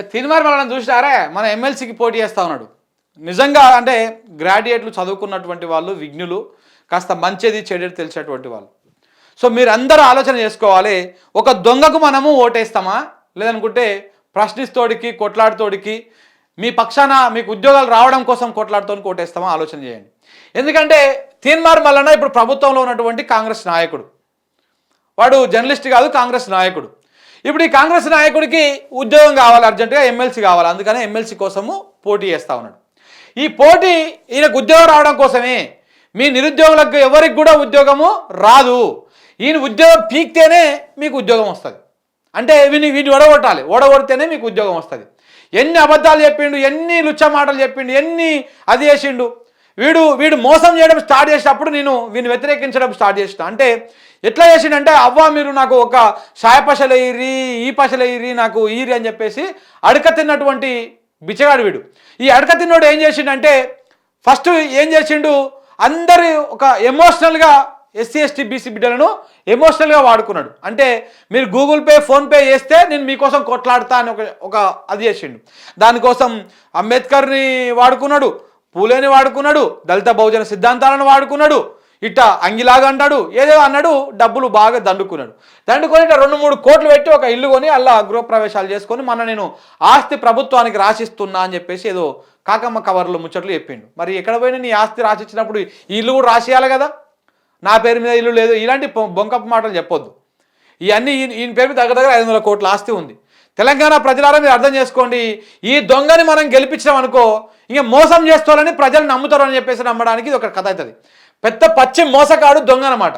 తిరుమల మనం చూసినారే? మన ఎమ్మెల్సీకి పోటీ చేస్తా ఉన్నాడు. నిజంగా అంటే గ్రాడ్యుయేట్లు చదువుకున్నటువంటి వాళ్ళు విఘ్నులు కాస్త మంచిది చెడేది తెలిసేటువంటి వాళ్ళు. సో మీరు ఆలోచన చేసుకోవాలి ఒక దొంగకు మనము ఓటేస్తామా? లేదనుకుంటే ప్రశ్నిస్తోడికి కొట్లాడుతోడికి మీ పక్షాన మీకు ఉద్యోగాలు రావడం కోసం కొట్లాడుతోని ఓటేస్తామా? ఆలోచన చేయండి. ఎందుకంటే తీన్మార్ మల్లన్న ఇప్పుడు ప్రభుత్వంలో ఉన్నటువంటి కాంగ్రెస్ నాయకుడు. వాడు జర్నలిస్ట్ కాదు కాంగ్రెస్ నాయకుడు. ఇప్పుడు ఈ కాంగ్రెస్ నాయకుడికి ఉద్యోగం కావాలి అర్జెంటుగా ఎమ్మెల్సీ కావాలి. అందుకనే ఎమ్మెల్సీ కోసము పోటీ చేస్తా ఉన్నాడు. ఈ పోటీ ఈయనకు ఉద్యోగం రావడం కోసమే. మీ నిరుద్యోగులకు ఎవరికి కూడా ఉద్యోగము రాదు. ఈయన ఉద్యోగం పీక్తేనే మీకు ఉద్యోగం వస్తుంది. అంటే వీని వీటిని ఓడగొట్టాలి. ఓడగొడితేనే మీకు ఉద్యోగం వస్తుంది. ఎన్ని అబద్ధాలు చెప్పిండు ఎన్ని లుచ్చ మాటలు చెప్పిండు ఎన్ని అది చేసిండు. వీడు వీడు మోసం చేయడం స్టార్ట్ చేసినప్పుడు నేను వీని వ్యతిరేకించడం స్టార్ట్ చేసిన. అంటే ఎట్లా చేసిండంటే అవ్వ మీరు నాకు ఒక సాయ పశలు ఇరి ఈ పశలు ఇరి నాకు ఈరి అని చెప్పేసి అడక తిన్నటువంటి బిచ్చగాడు వీడు. ఈ అడక తిన్నోడు ఏం చేసిండంటే ఫస్ట్ ఏం చేసిండు? అందరి ఒక ఎమోషనల్గా ఎస్సీ ఎస్టీ బీసీ బిడ్డలను ఎమోషనల్గా వాడుకున్నాడు. అంటే మీరు గూగుల్ పే ఫోన్పే చేస్తే నేను మీకోసం కొట్లాడతా అని ఒక ఒక అది చేసిండు. దానికోసం అంబేద్కర్ని వాడుకున్నాడు పూలేని వాడుకున్నాడు దళిత బహుజన సిద్ధాంతాలను వాడుకున్నాడు ఇట్ట అంగిలాగా అన్నాడు ఏదో అన్నాడు డబ్బులు బాగా దండుకున్నాడు. దండుకొని ఇట్లా రెండు మూడు కోట్లు పెట్టి ఒక ఇల్లు కొని అలా గృహప్రవేశాలు చేసుకొని మన నేను ఆస్తి ప్రభుత్వానికి రాసిస్తున్నా అని చెప్పేసి ఏదో కాకమ్మ కవర్లో ముచ్చట్లు చెప్పిండు. మరి ఎక్కడ పోయినా నీ ఆస్తి రాసిచ్చినప్పుడు ఈ ఇల్లు కూడా రాసియాలి కదా? నా పేరు మీద ఇల్లు లేదు. ఇలాంటి బొ- బొంకపు మాటలు చెప్పొద్దు. ఇవన్నీ ఈయన పేరు మీద దగ్గర దగ్గర ఐదు వందల కోట్ల ఆస్తి ఉంది. తెలంగాణ ప్రజలారా మీరు అర్థం చేసుకోండి ఈ దొంగని మనం గెలిపించినాం అనుకో ఇంకా మోసం చేస్తారని ప్రజలు నమ్ముతారు అని చెప్పేసి నమ్మడానికి ఇది ఒక కథ అవుతుంది. పెద్ద పచ్చి మోసకాడు దొంగ అనమాట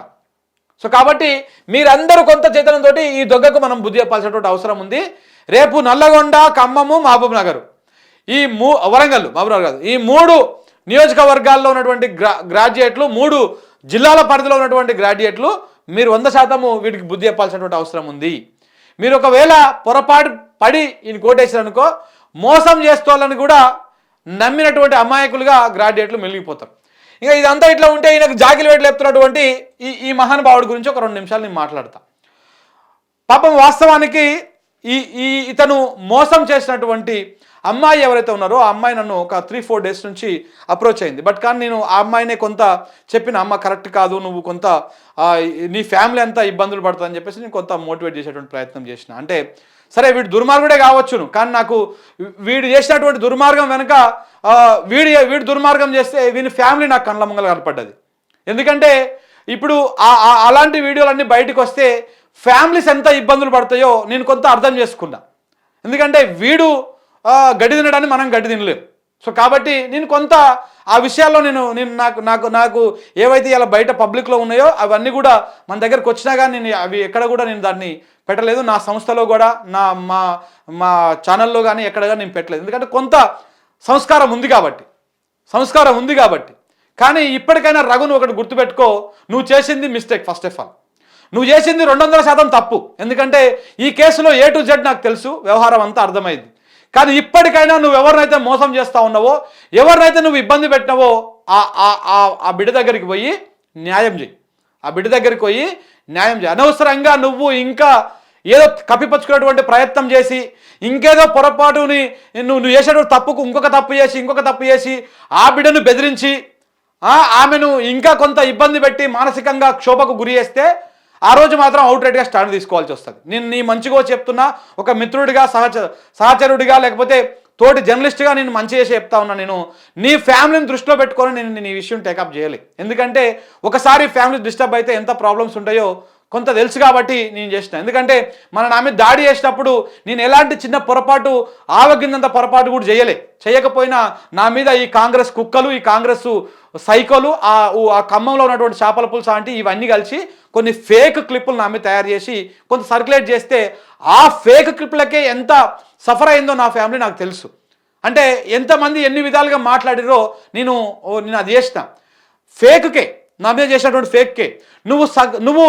సో కాబట్టి మీరందరూ కొంత చైతన్యంతో ఈ దొంగకు మనం బుద్ధి చెప్పాల్సినటువంటి అవసరం ఉంది. రేపు నల్లగొండ ఖమ్మము మహబూబ్ నగర్. ఈ మూ వరంగల్ మహబూబ్ నగర్ ఈ మూడు నియోజకవర్గాల్లో ఉన్నటువంటి గ్రా గ్రాడ్యుయేట్లు మూడు జిల్లాల పరిధిలో ఉన్నటువంటి గ్రాడ్యుయేట్లు మీరు వంద శాతము వీటికి బుద్ధి చెప్పాల్సినటువంటి అవసరం ఉంది. మీరు ఒకవేళ పొరపాటు పడి ఈయన కోటేశారనుకో మోసం చేస్తోళ్ళని కూడా నమ్మినటువంటి అమాయకులుగా గ్రాడ్యుయేట్లు మెలిగిపోతారు. ఇంకా ఇదంతా ఇట్లా ఉంటే ఈయనకు జాకిలు వేట్లు లేపుతున్నటువంటి ఈ ఈ మహానుభావుడి గురించి ఒక రెండు నిమిషాలు నేను మాట్లాడతా. పాపం వాస్తవానికి ఈ ఈ ఇతను మోసం చేసినటువంటి అమ్మాయి ఎవరైతే ఉన్నారో ఆ అమ్మాయి నన్ను ఒక త్రీ ఫోర్ డేస్ నుంచి అప్రోచ్ అయింది. బట్ కానీ నేను ఆ అమ్మాయినే కొంత చెప్పిన అమ్మ కరెక్ట్ కాదు నువ్వు కొంత నీ ఫ్యామిలీ అంతా ఇబ్బందులు పడుతుందని చెప్పేసి నేను కొంత మోటివేట్ చేసేటువంటి ప్రయత్నం చేసిన. అంటే సరే వీడు దుర్మార్గుడే కావచ్చును. కానీ నాకు వీడు చేసినటువంటి దుర్మార్గం వెనుక వీడి వీడు దుర్మార్గం చేస్తే వీని ఫ్యామిలీ నాకు కళ్ళ ముంగలు కనపడ్డది. ఎందుకంటే ఇప్పుడు ఆ- అలాంటి వీడియోలన్నీ బయటకు వస్తే ఫ్యామిలీస్ ఎంత ఇబ్బందులు పడతాయో నేను కొంత అర్థం చేసుకున్నా. ఎందుకంటే వీడు గడ్డి తినడాన్ని మనం గడ్డి తినలేము సో కాబట్టి నేను కొంత ఆ విషయాల్లో నేను నేను నాకు నాకు నాకు ఏవైతే ఇలా బయట పబ్లిక్లో ఉన్నాయో అవన్నీ కూడా మన దగ్గరకు వచ్చినా కానీ నేను అవి ఎక్కడ కూడా నేను దాన్ని పెట్టలేదు. నా సంస్థలో కూడా నా మా మా ఛానల్లో కానీ ఎక్కడ కానీ నేను పెట్టలేదు. ఎందుకంటే కొంత సంస్కారం ఉంది కాబట్టి సంస్కారం ఉంది కాబట్టి. కానీ ఇప్పటికైనా రఘును ఒకటి గుర్తుపెట్టుకో నువ్వు చేసింది మిస్టేక్ ఫస్ట్ ఆఫ్ ఆల్. నువ్వు చేసింది రెండు వందల శాతం తప్పు. ఎందుకంటే ఈ కేసులో ఏ టు జెడ్ నాకు తెలుసు వ్యవహారం అంతా అర్థమైంది. కానీ ఇప్పటికైనా నువ్వు ఎవరినైతే మోసం చేస్తా ఉన్నావో ఎవరినైతే నువ్వు ఇబ్బంది పెట్టినావో ఆ ఆ- ఆ- బిడ్డ దగ్గరికి పోయి న్యాయం చేయి ఆ బిడ్డ దగ్గరికి పోయి న్యాయం చేయి అనవసరంగా నువ్వు ఇంకా ఏదో కప్పిపచ్చుకునేటువంటి ప్రయత్నం చేసి ఇంకేదో పొరపాటుని నువ్వు నువ్వు చేసేటువంటి తప్పుకు ఇంకొక తప్పు చేసి ఇంకొక తప్పు చేసి ఆ బిడ్డను బెదిరించి ఆమెను ఇంకా కొంత ఇబ్బంది పెట్టి మానసికంగా క్షోభకు గురి చేస్తే ఆ రోజు మాత్రం అవుట్ రైట్గా స్టాండ్ తీసుకోవాల్సి వస్తుంది. నేను నీ మంచిగా చెప్తున్నా ఒక మిత్రుడిగా సహచ సహచరుడిగా లేకపోతే తోటి జర్నలిస్ట్గా నేను మంచి చేసి చెప్తా ఉన్నా నేను నీ ఫ్యామిలీని దృష్టిలో పెట్టుకొని నేను నేను ఈ విషయం టేకప్ చేయాలి. ఎందుకంటే ఒకసారి ఫ్యామిలీ డిస్టర్బ్ అయితే ఎంత ప్రాబ్లమ్స్ ఉంటాయో కొంత తెలుసు కాబట్టి నేను చేసిన. ఎందుకంటే మన నా మీద దాడి చేసినప్పుడు నేను ఎలాంటి చిన్న పొరపాటు ఆవగిన్నంత పొరపాటు కూడా చేయలే. చేయకపోయినా నా మీద ఈ కాంగ్రెస్ కుక్కలు ఈ కాంగ్రెస్ సైకోలు ఆ ఆ ఖమ్మంలో ఉన్నటువంటి చేపల పులుసు అంటే ఇవన్నీ కలిసి కొన్ని ఫేక్ క్లిప్పులు నా మీద తయారు చేసి కొంత సర్క్యులేట్ చేస్తే ఆ ఫేక్ క్లిప్లకే ఎంత సఫర్ అయిందో నా ఫ్యామిలీ నాకు తెలుసు. అంటే ఎంతమంది ఎన్ని విధాలుగా మాట్లాడిరో నేను ఓ, నేను అది చేసిన. ఫేక్కే. నా మీద చేసినటువంటి ఫేక్కే. నువ్వు సగ్ నువ్వు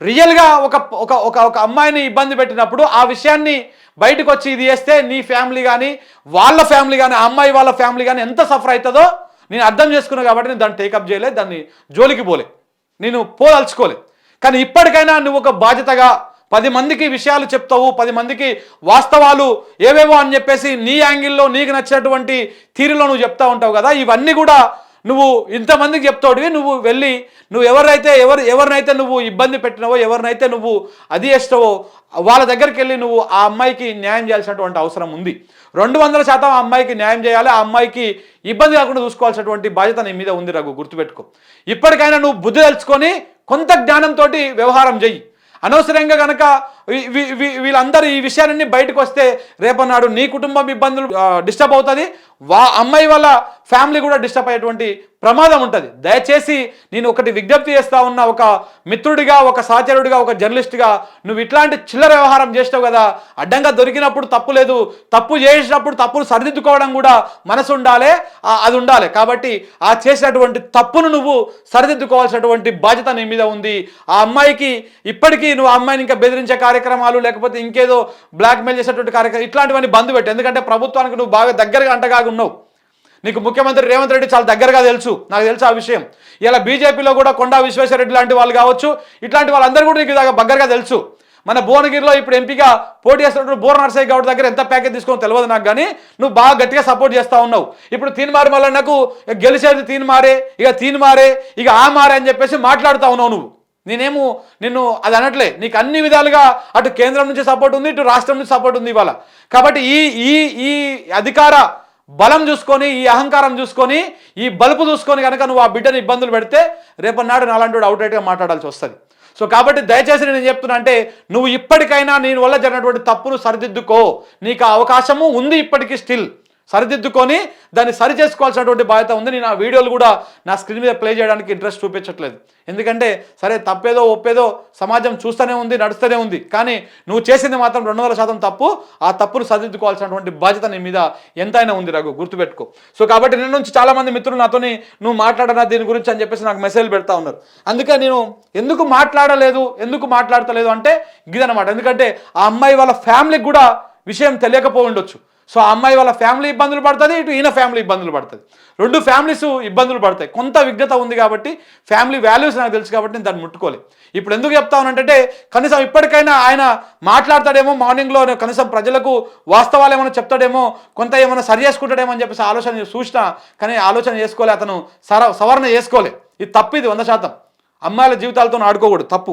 రియల్గా ఒక ఒక ఒక ఒక అమ్మాయిని ఇబ్బంది పెట్టినప్పుడు ఆ విషయాన్ని బయటకు వచ్చి ఇది చేస్తే నీ ఫ్యామిలీ కానీ వాళ్ళ ఫ్యామిలీ కానీ ఆ అమ్మాయి వాళ్ళ ఫ్యామిలీ కానీ ఎంత సఫర్ అవుతుందో నేను అర్థం చేసుకున్నా కాబట్టి నేను దాన్ని టేకప్ చేయలే దాన్ని జోలికి పోలే. నేను పోదలుచుకోలే. కానీ ఇప్పటికైనా నువ్వు ఒక బాధ్యతగా పది మందికి విషయాలు చెప్తావు పది మందికి వాస్తవాలు ఏవేవో అని చెప్పేసి నీ యాంగిల్లో నీకు నచ్చినటువంటి తీరులో నువ్వు చెప్తా ఉంటావు కదా ఇవన్నీ కూడా నువ్వు ఇంతమందికి చెప్తావుడివి నువ్వు వెళ్ళి నువ్వు ఎవరైతే ఎవరు ఎవరినైతే నువ్వు ఇబ్బంది పెట్టినవో ఎవరినైతే నువ్వు అది చేస్తావో వాళ్ళ దగ్గరికి వెళ్ళి నువ్వు ఆ అమ్మాయికి న్యాయం చేయాల్సినటువంటి అవసరం ఉంది. రెండు వందల శాతం ఆ అమ్మాయికి న్యాయం చేయాలి ఆ అమ్మాయికి ఇబ్బంది కాకుండా చూసుకోవాల్సినటువంటి బాధ్యత నీ మీద ఉంది రఘు గుర్తుపెట్టుకో. ఇప్పటికైనా నువ్వు బుద్ధి తెలుసుకొని కొంత జ్ఞానంతో వ్యవహారం చెయ్యి. అనవసరంగా కనుక వీళ్ళందరూ ఈ విషయాలన్నీ బయటకు వస్తే రేపన్నాడు నీ కుటుంబం ఇబ్బందులు డిస్టర్బ్ అవుతుంది. వా అమ్మాయి వాళ్ళ ఫ్యామిలీ కూడా డిస్టర్బ్ అయ్యేటువంటి ప్రమాదం ఉంటుంది. దయచేసి నేను ఒకటి విజ్ఞప్తి చేస్తా ఉన్న ఒక మిత్రుడిగా ఒక సహచరుడిగా ఒక జర్నలిస్ట్గా నువ్వు ఇట్లాంటి చిల్లర వ్యవహారం చేస్తావు కదా అడ్డంగా దొరికినప్పుడు తప్పు లేదు తప్పు చేసినప్పుడు తప్పును సరిదిద్దుకోవడం కూడా మనసు ఉండాలి అది ఉండాలి. కాబట్టి ఆ చేసినటువంటి తప్పును నువ్వు సరిదిద్దుకోవాల్సినటువంటి బాధ్యత నీ మీద ఉంది. ఆ అమ్మాయికి ఇప్పటికీ నువ్వు ఆ అమ్మాయిని ఇంకా బెదిరించే కార్యక్రమాలు లేకపోతే ఇంకేదో బ్లాక్మెయిల్ చేసేటువంటి కార్యక్రమం ఇట్లాంటివన్నీ బంద్ పెట్టు. ఎందుకంటే ప్రభుత్వానికి నువ్వు బాగా దగ్గరగా అంటగా ఉన్నావు. నీకు ముఖ్యమంత్రి రేవంత్ రెడ్డి చాలా దగ్గరగా తెలుసు. నాకు తెలుసు ఆ విషయం. ఇలా బీజేపీలో కూడా కొండా విశ్వేశ్వరరెడ్డి లాంటి వాళ్ళు కావచ్చు ఇట్లాంటి వాళ్ళందరూ కూడా నీకు దగ్గరగా తెలుసు. మన భువనగిరిలో ఇప్పుడు ఎంపీగా పోటీ చేస్తున్నప్పుడు బోర్ నర్సయ్య గౌడ్ దగ్గర ఎంత ప్యాకేజ్ తీసుకొని తెలియదు నాకు కానీ నువ్వు బాగా గట్టిగా సపోర్ట్ చేస్తా ఉన్నావు. ఇప్పుడు తీన్మారి మళ్ళీ నాకు గెలిచేది తీన్మారే ఇక తీన్మారే ఇక ఆ మారే అని చెప్పేసి మాట్లాడుతా ఉన్నావు నువ్వు. నేనేమో నిన్ను అది అనట్లే. నీకు అన్ని విధాలుగా అటు కేంద్రం నుంచి సపోర్ట్ ఉంది ఇటు రాష్ట్రం నుంచి సపోర్ట్ ఉంది ఇవాళ. కాబట్టి ఈ ఈ ఈ అధికార బలం చూసుకొని ఈ అహంకారం చూసుకొని ఈ బలుపు చూసుకొని కనుక నువ్వు ఆ బిడ్డని ఇబ్బందులు పెడితే రేపన్నాడు నాలాంటి అవుట్రైట్గా మాట్లాడాల్సి వస్తుంది. సో కాబట్టి దయచేసి నేను చెప్తున్నా అంటే నువ్వు ఇప్పటికైనా నేను వల్ల జరిగినటువంటి తప్పును సరిదిద్దుకో. నీకు ఆ అవకాశము ఉంది ఇప్పటికీ స్టిల్ సరిదిద్దుకొని దాన్ని సరి చేసుకోవాల్సినటువంటి బాధ్యత ఉంది. నేను ఆ వీడియోలు కూడా నా స్క్రీన్ మీద ప్లే చేయడానికి ఇంట్రెస్ట్ చూపించట్లేదు. ఎందుకంటే సరే తప్పేదో ఒప్పేదో సమాజం చూస్తూనే ఉంది నడుస్తూనే ఉంది. కానీ నువ్వు చేసింది మాత్రం రెండు వందల శాతం తప్పు. ఆ తప్పును సరిదిద్దుకోవాల్సినటువంటి బాధ్యత నీ మీద ఎంతైనా ఉంది రఘు గుర్తుపెట్టుకో. సో కాబట్టి నిన్న నుంచి చాలామంది మిత్రులు నాతోని నువ్వు మాట్లాడనా దీని గురించి అని చెప్పేసి నాకు మెసేజ్ పెడతా ఉన్నారు. అందుకే నేను ఎందుకు మాట్లాడలేదు ఎందుకు మాట్లాడతలేదు అంటే ఇదనమాట ఎందుకంటే ఆ అమ్మాయి వాళ్ళ ఫ్యామిలీకి కూడా విషయం తెలియకపోయి ఉండొచ్చు. సో ఆ అమ్మాయి వాళ్ళ ఫ్యామిలీ ఇబ్బందులు పడుతుంది ఇటు ఈయన ఫ్యామిలీ ఇబ్బందులు పడుతుంది. రెండు ఫ్యామిలీస్ ఇబ్బందులు పడతాయి. కొంత విఘ్నత ఉంది కాబట్టి ఫ్యామిలీ వాల్యూస్ నాకు తెలుసు కాబట్టి నేను దాన్ని ముట్టుకోలేదు ఇప్పుడు ఎందుకు చెప్తా ఉన్నానంటే కనీసం ఇప్పటికైనా ఆయన మాట్లాడతాడేమో మార్నింగ్లో కనీసం ప్రజలకు వాస్తవాలు ఏమైనా చెప్తాడేమో కొంత ఏమైనా సరి చేసుకుంటాడేమో అని చెప్పేసి ఆలోచన చూసినా కానీ ఆలోచన చేసుకోలే అతను సర సవరణ చేసుకోలే. ఇది తప్పు ఇది వంద శాతం. అమ్మాయిల జీవితాలతో ఆడుకోకూడదు తప్పు.